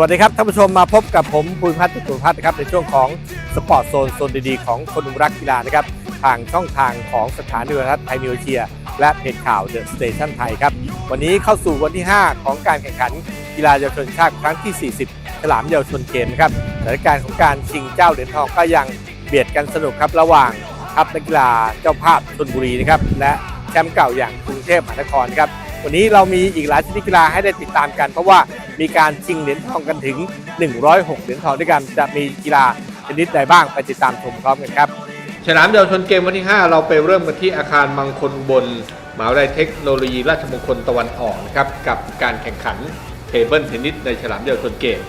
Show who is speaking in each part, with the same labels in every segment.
Speaker 1: วัสดีครับท่านผู้ชมมาพบกับผมภูมิพัฒน์ภูมิพัฒน์นะครับในช่วงของสปอร์ตโซนโซนดีๆของคนรักกีฬานะครับทางช่องทางของสถานีโทรทัศน์ไทยมิวเชียและเพจข่าวเดอะสเตชันไทยครับวันนี้เข้าสู่วันที่ 5 ของการแข่งขันกีฬาเยาวชนชาติครั้งที่ 40 ฉลามเยาวชนเกมนะครับสถานการณ์ของการชิงเจ้าเหรียญทองก็ยังเบียดกันสนุกครับระหว่างทัพนักกีฬาเจ้าภาพชนบุรีนะครับและแชมป์เก่าอย่างกรุงเทพมหานครครับ วันนี้เรามีอีกหลายชนิดกีฬาให้ได้ติดตามกัน เพราะว่ามีการชิงเหรียญทองกันถึง 106 เหรียญทองด้วยกัน จะมีกีฬาชนิดใดบ้างไปติดตามชมพร้อมกันครับ
Speaker 2: ฉลามเยาวชนเกมวันที่ 5 เราไปเริ่มกันที่อาคารมังคลบลมหาวิทยาลัยเทคโนโลยีราชมงคลตะวันออกนะครับกับการแข่งขันเทเบิลเทนนิสในฉลามเยาวชนเกม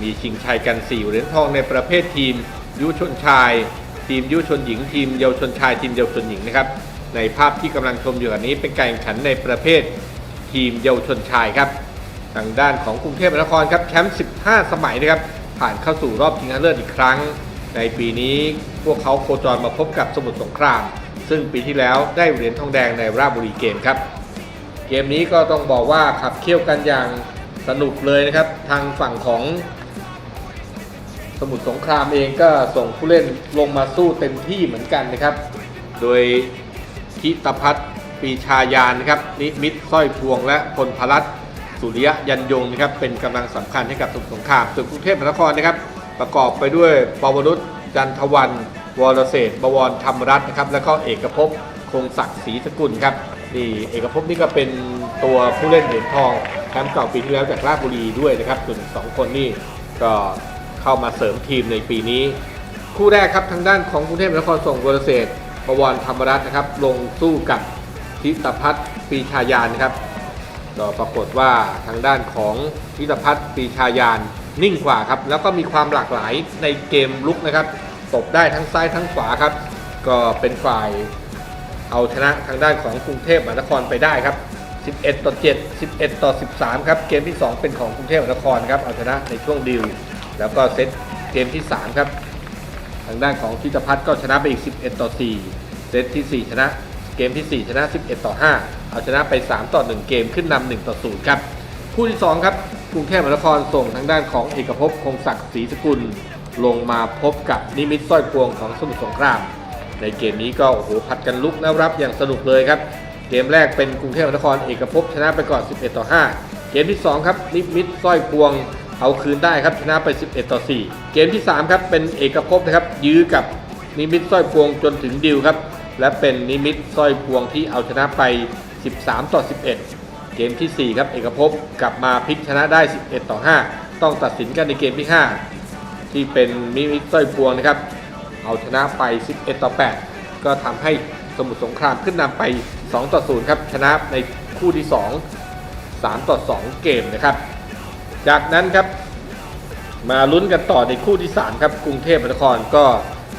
Speaker 2: มีชิงชัยกัน 4 เหรียญทองในประเภททีมยุวชนชาย ทีมยุวชนหญิง ทีมเยาวชนชาย ทีมเยาวชนหญิงนะครับ ในภาพที่กำลังชมอยู่อันนี้เป็นการแข่งขันในประเภททีมเยาวชนชายครับ ทางด้านของกรุงเทพมหานครครับแชมป์ 15 สมัยนะครับ ผ่านเข้าสู่รอบชิงชนะเลิศอีกครั้ง ในปีนี้พวกเขาโคจรมาพบกับสมุทรสงคราม ซึ่งปีที่แล้วได้เหรียญทองแดงในราชบุรีเกมครับ เกมนี้ก็ต้องบอกว่าขับเคี่ยวกันอย่างสนุกเลยนะครับ ทางฝั่งของสมุทรสงครามเองก็ส่งผู้เล่นลงมาสู้เต็มที่เหมือนกันนะครับ โดย ทิตพัฒน์ปีชายานนะครับนิมิตสร้อยพวงและพลพรัตสุริยะยันยงนะครับเป็นกำลังสำคัญให้กับสมุทรสงครามส่วนกรุงเทพมหานครนะครับ ประกอบไปด้วยปวรุษจันทวันวรเศษบวรธรรมรัตน์นะครับแล้วก็เอกภพคงศักดิ์ศรีสกุลครับนี่เอกภพนี่ก็เป็นตัวผู้เล่นเหรียญทองแชมป์เก่าปีที่แล้วจากราชบุรีด้วยนะครับส่วนสองคนนี่ก็เข้ามาเสริมทีมในปีนี้ คู่แรกครับทางด้านของกรุงเทพมหานครส่งวรเศร ษฐ์บวรธรรมรัตน์นะครับ ลงสู้กับทิตพัฒน์ปีชายานนะครับก็ปรากฏว่าทางด้านของทิตพัฒน์ปีชายานนิ่งกว่าครับ แล้วก็มีความหลากหลายในเกมลุกนะครับตบได้ทั้งซ้ายทั้งขวาครับ ก็เป็นฝ่ายเอาชนะทางด้านของกรุงเทพมหานครไปได้ครับ 11 ต่อ 7 11 ต่อ 13 ครับ เกมที่ 2 เป็นของกรุงเทพมหานครครับ เอาชนะในช่วงดิว แล้วก็เซตเกมที่ 3 ครับ ทางด้านของทิตพัฒน์ก็ชนะไปอีก 11 ต่อ 4 เซตที่ 4 ชนะ เกมที่ 4 ชนะ 11 ต่อ 5 เอาชนะไป 3 ต่อ 1 เกมขึ้นนำ1ต่อ 0 ครับ คู่ที่ 2 ครับ กรุงเทพมหานครส่งทางด้านของเอกภพคงศักดิ์ศรีสกุล ลงมาพบกับนิมิตสร้อยพวงของสมุทรสงคราม ในเกมนี้ก็โอ้โหผัดกันลุกแล้วรับอย่างสนุกเลยครับ เกมแรกเป็นกรุงเทพมหานครเอกภพชนะไปก่อน 11 ต่อ 5 เกมที่ 2 ครับนิมิตสร้อยพวง เอาคืนได้ครับชนะไป 11 ต่อ 4 เกมที่ 3 ครับ เป็นเอกภพนะครับ ยื้อกับนิมิตสร้อยพวงจนถึงดิวครับ และเป็นนิมิตสร้อยพวงที่เอาชนะไป 13 ต่อ 11 เกมทีสี่ 4 ครับ เอกภพกลับมาพลิกชนะได้ 11 ต่อ 5 ต้องตัดสินกันในเกมที่ 5 ที่เป็นนิมิตสร้อยพวงนะครับ เอาชนะไป 11 ต่อ 8 ก็ทำให้สมุทรสงครามขึ้นนำไป 2 ต่อ 0 ครับ ชนะในคู่ที่ 2 3 ต่อ 2 เกมนะครับ จากนั้นครับ มาลุ้นกันต่อในคู่ที่ 3 ครับ กรุงเทพมหานครก็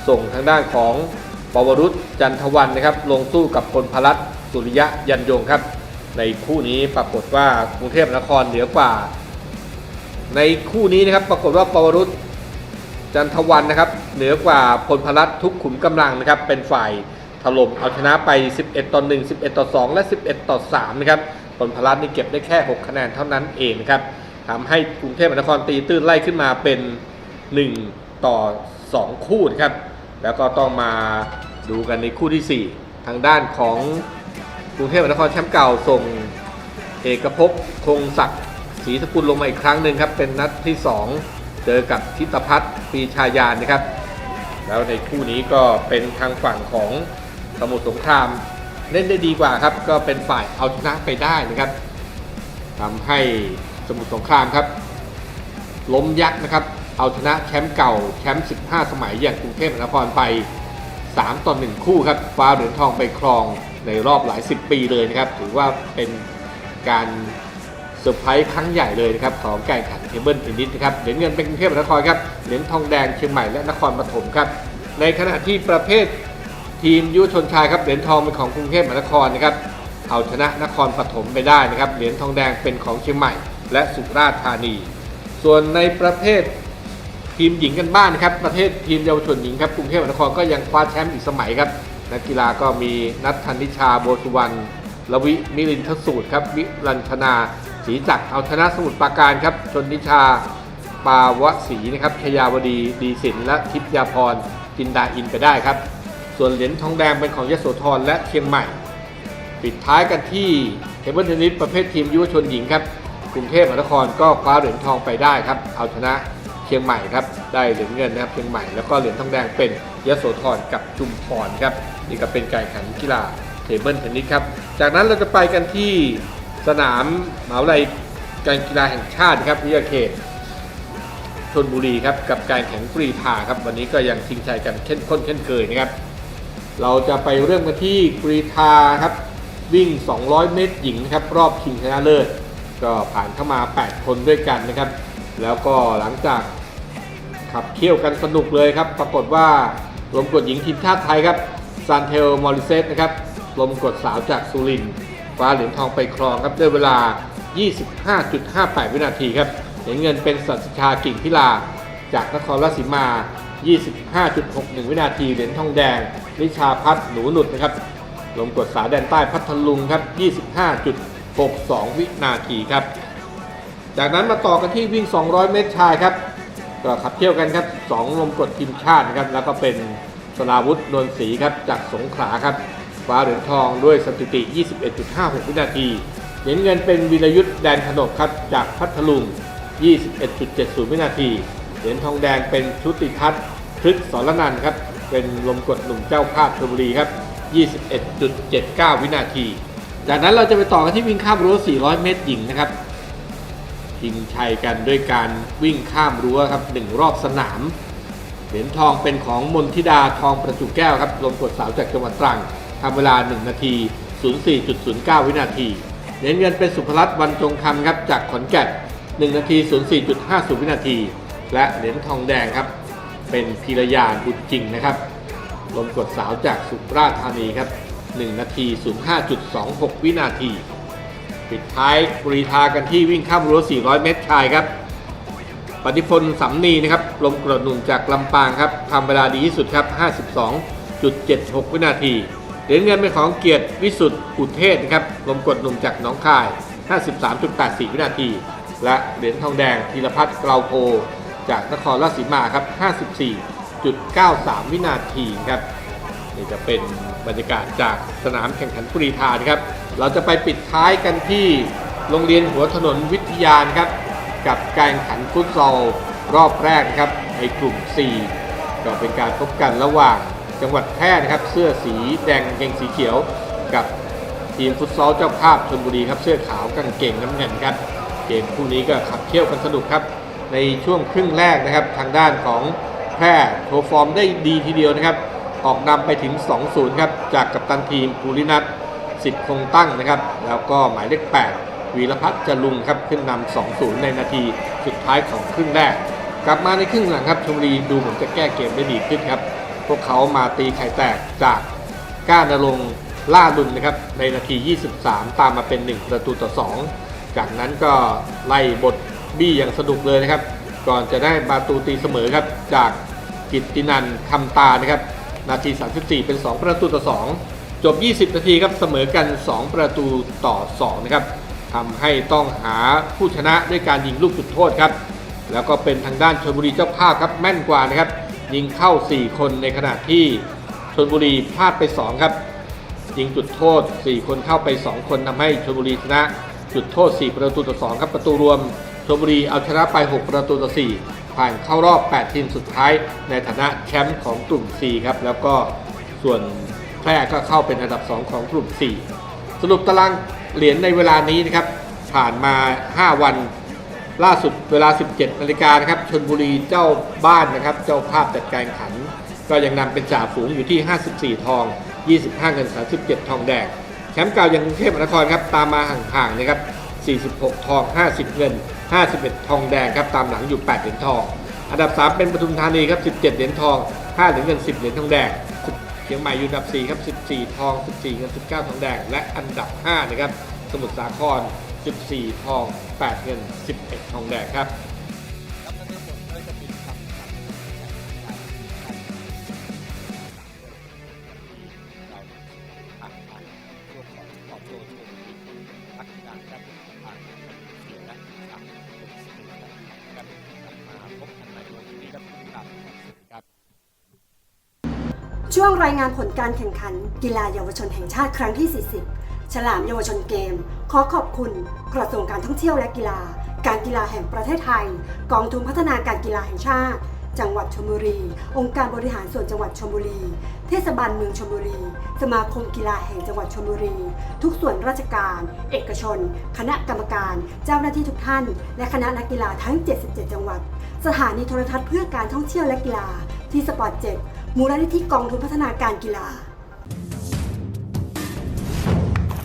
Speaker 2: ส่งทางด้านของปวรุษจันทวันนะครับ ลงสู้กับพลพรัตสุริยะยันยงครับ ในคู่นี้ปรากฏว่ากรุงเทพมหานครเหนือกว่า ในคู่นี้นะครับปรากฏว่าปวรุษจันทวันนะครับ เหนือกว่าพลพรัตทุกขุมกำลังนะครับ เป็นฝ่ายถล่มเอาชนะไป 11 ต่อ 1 11 ต่อ 2 และ 11 ต่อ 3 นะครับพลพรัตน์นี่เก็บได้แค่ 6 คะแนนเท่านั้นเองนะครับ ทำให้กรุงเทพมหานครตีตื้นไล่ขึ้นมาเป็น 1 ต่อ 2 คู่นะครับ แล้วก็ต้องมาดูกันในคู่ที่ 4 ทางด้านของกรุงเทพมหานครแชมป์เก่าส่งเอกภพคงศักดิ์ศรีสกุลลงมาอีกครั้งหนึ่งครับ เป็นนัดที่ 2 เจอกับทิตพัฒน์ปีชายานนะครับ แล้วในคู่นี้ก็เป็นทางฝั่งของสมุทรสงครามเล่นได้ดีกว่าครับ ก็เป็นฝ่ายเอาชนะไปได้นะครับทำให้ สมุทรสงครามครับ ล้มยักษ์นะครับ เอาชนะแชมป์เก่าแชมป์ 15 สมัยอย่างกรุงเทพมหานครไป 3 ต่อ 1 คู่ครับคว้าเหรียญทองไปครองในรอบหลาย 10 ปีเลยนะครับ ถือว่าเป็นการเซอร์ไพรส์ครั้งใหญ่เลยนะครับของการแข่งขันเทเบิลเทนนิสนะครับเหรียญเงินเป็นกรุงเทพมหานครครับเหรียญทองแดงเชียงใหม่และนครปฐมครับ ในขณะที่ประเภททีมยุวชนชายครับเหรียญทองเป็นของกรุงเทพมหานครนะครับเอาชนะนครปฐมไปได้นะครับเหรียญทองแดงเป็นของเชียงใหม่ และสุราษฎร์ธานี ส่วนในประเภททีมหญิงกันบ้านครับ ประเภททีมเยาวชนหญิงครับกรุงเทพมหานครก็ยังคว้าแชมป์อีกสมัยครับ นักกีฬาก็มีนัทธนิชาโบสุวรรณลวิมิลินทสูตรครับวิรัญชนาศรีจักเอาชนะสมุทรปราการครับ ชนนิชาปาวศรีนะครับชยาวดีดีสินและทิพยาพรจินดาอินไปได้ครับ ส่วนเหรียญทองแดงเป็นของยโสธรและเชียงใหม่ ปิดท้ายกันที่เทเบิลเทนนิสประเภททีมยุวชนหญิงครับ รุงเทพมหานครก็คว้าเหรียญทองไปได้ครับเอาชนะเชียงใหม่ครับได้เหรียญเงินนะครับเชียงใหม่แล้วก็เหรียญทองแดงเป็นยโสธรกับชุมพรครับนี่ก็เป็นการแข่งกีฬาเทเบิลเทนนิสครับจากนั้นเราจะไปกันที่สนามมหาวิทยาลัยการกีฬาแห่งชาติครับวิทยาเขตชนบุรีครับกับการแข่งกรีธาครับวันนี้ก็ยังชิงชัยกันเข้มข้นเช่นเคยนะครับเราจะไปเริ่มกันที่กรีธาครับวิ่ง 200 เมตรหญิงนะครับรอบชิงชนะเลิศ ก็ผ่านเข้ามา 8 คนด้วยกันนะครับ แล้วก็หลังจากขับเคี่ยวกันสนุกเลยครับ ปรากฏว่าลมกดหญิงทีมชาติไทยครับซานเทลมอริเซสนะครับลมกดสาวจากสุรินคว้าเหรียญทองไปครองครับด้วยเวลา 25.58 วินาทีครับเหรียญเงินเป็นสัตชากิ่งพิลา จากนครราชสีมา 25.61 วินาทีเหรียญทองแดงนิชาพัฒน์หนูหนุดนะครับลมกดสาแดนใต้พัทลุงครับ 62 วินาทีครับ จากนั้นมาต่อกันที่วิ่ง 200 เมตรชายครับก็ขับเที่ยวกันครับ2ลมกดทีมชาตินะครับแล้วก็เป็นสลาวุธนวลศรีครับจากสงขลาครับคว้าเหรียญทองด้วยสถิติ 21.56 วินาทีเหรียญเงินเป็นวีรยุทธ์แดนขนกครับจากพัทลุง 21.70 วินาทีเหรียญทองแดงเป็นชุติทัศน์พฤกษรนันครับเป็นลมกดหนุ่มเจ้าภาพชลบุรีครับ 21.79 วินาที จากนั้นเราจะไปต่อกันที่วิ่งข้ามรั้ว 400 เมตรหญิงนะครับชิงชัยกันด้วยการวิ่งข้ามรั้วครับหนึ่งรอบสนาม เหรียญทองเป็นของมนทิดาทองประจุแก้วครับลมกดสาวจากจังหวัดตรังทำเวลา 1 นาที 04.09 วินาที เหรียญเงินเป็นสุภรัตน์วันจงคำครับจากขอนแก่น 1 นาที 04.50 วินาที และเหรียญทองแดงครับเป็นพีรยาบุญจริงนะครับลมกดสาวจากสุราษฎร์ธานีครับ 1 นาที 05.26 วินาที ปิดท้ายกรีธากันที่วิ่งข้ามรั้ว 400 เมตรชายครับ ปฏิพลสำนีนะครับ ลมกรดหนุ่มจากลำปางครับทำเวลาดีที่สุดครับ 52.76 วินาที เหรียญเงินเป็นของเกียรติวิสุทธิ์อุเทศครับ ลมกดหนุ่มจากหนองคาย 53.84 วินาที และเหรียญทองแดงธีรพัฒน์เกลาโพจากนครราชสีมาครับ 54.93 วินาทีครับ นี่จะเป็นบรรยากาศจากสนามแข่งขันกรีธานครับ เราจะไปปิดท้ายกันที่โรงเรียนหัวถนนวิทยานครับ กับการแข่งขันฟุตซอลรอบแรกครับในกลุ่ม 4 ก็เป็นการพบกันระหว่างจังหวัดแพร่นะครับ เสื้อสีแดงเกงสีเขียว กับทีมฟุตซอลเจ้าภาพชลบุรีครับเสื้อขาวกางเกงน้ำเงินครับเกมคู่นี้ก็ขับเคี่ยวกันสนุกครับ ในช่วงครึ่งแรกนะครับ ทางด้านของแพร่โชว์ฟอร์มได้ดีทีเดียวนะครับ ออกนำไปถึง 2-0 ครับ จากกัปตันทีมภูรินัทสิทธิ์คงตั้งนะครับ แล้วก็หมายเลข 8 วีรพัฒน์จรุงครับ ขึ้นนำ 2-0 ในนาทีสุดท้ายของครึ่งแรก กลับมาในครึ่งหลังครับชมรีดูเหมือนจะแก้เกมได้ดีขึ้นครับ พวกเขามาตีไข่แตกจากก้านรงล่าลุนนะครับ ในนาที 23 ตามมาเป็น 1 ประตูต่อ 2 จากนั้นก็ไล่บทบี้อย่างสนุกเลยนะครับ ก่อนจะได้ประตูตีเสมอครับจากกิตตินันคำตานะครับ นาที 34 เป็น 2 ประตูต่อ 2 จบ 20 นาทีครับเสมอกัน 2 ประตูต่อ 2 นะครับทำให้ต้องหาผู้ชนะด้วยการยิงลูกจุดโทษครับ แล้วก็เป็นทางด้านชลบุรีเจ้าภาพครับแม่นกว่านะครับ ยิงเข้า 4 คนในขณะที่ชลบุรีพลาดไป 2 ครับ ยิงจุดโทษ 4 คนเข้าไป 2 คนทำให้ชลบุรีชนะ จุดโทษ 4 ประตูต่อ 2 ครับประตูรวมชลบุรีเอาชนะไป 6 ประตูต่อ 4 ผ่านเข้ารอบ 8 ทีมสุดท้าย ในฐานะแชมป์ของกลุ่ม C ครับแล้วก็ส่วนแพร่ก็เข้าเป็นอันดับ 2 ของกลุ่ม4สรุปตารางเหรียญในเวลานี้นะครับผ่านมา 5 วันล่าสุดเวลา 17นาฬิกานะครับชนบุรีเจ้าบ้านนะครับ เจ้าภาพจัดการขัน ก็ยังนำเป็นจ่าฝูงอยู่ที่ 54 ทอง 25 เงิน 37 ทองแดงแชมป์เก่าอย่างกรุงเทพมหานครครับตามมาห่างๆนะครับ46 ทอง 50 เงิน 51 ทองแดงครับตามหลังอยู่ 8 เหรียญทอง อันดับ 3 เป็นปทุมธานีครับ 17 เหรียญทอง 5 เหรียญเงิน 10 เหรียญทองแดงเชียงใหม่อยู่อันดับ 4 ครับ 14 ทอง 14 เงิน 19 ทองแดง และอันดับ 5 นะครับ สมุทรสาคร 14 ทอง 8 เงิน 11 ทองแดงครับ
Speaker 3: ช่วงรายงานผลการแข่งขัน กีฬาเยาวชนแห่งชาติครั้งที่ 40 ฉลามเยาวชนเกม ขอขอบคุณกระทรวงการท่องเที่ยวและกีฬา การกีฬาแห่งประเทศไทย กองทุนพัฒนาการกีฬาแห่งชาติ จังหวัดชลบุรี องค์การบริหารส่วนจังหวัดชลบุรี เทศบาลเมืองชลบุรี สมาคมกีฬาแห่งจังหวัดชลบุรี ทุกส่วนราชการ เอกชน คณะกรรมการ เจ้าหน้าที่ทุกท่าน และคณะนักกีฬาทั้ง 77 จังหวัด สถานีโทรทัศน์เพื่อการท่องเที่ยวและกีฬาที่สปอร์ตเจ็ มูลนิธิกองทุนพัฒนาการกีฬา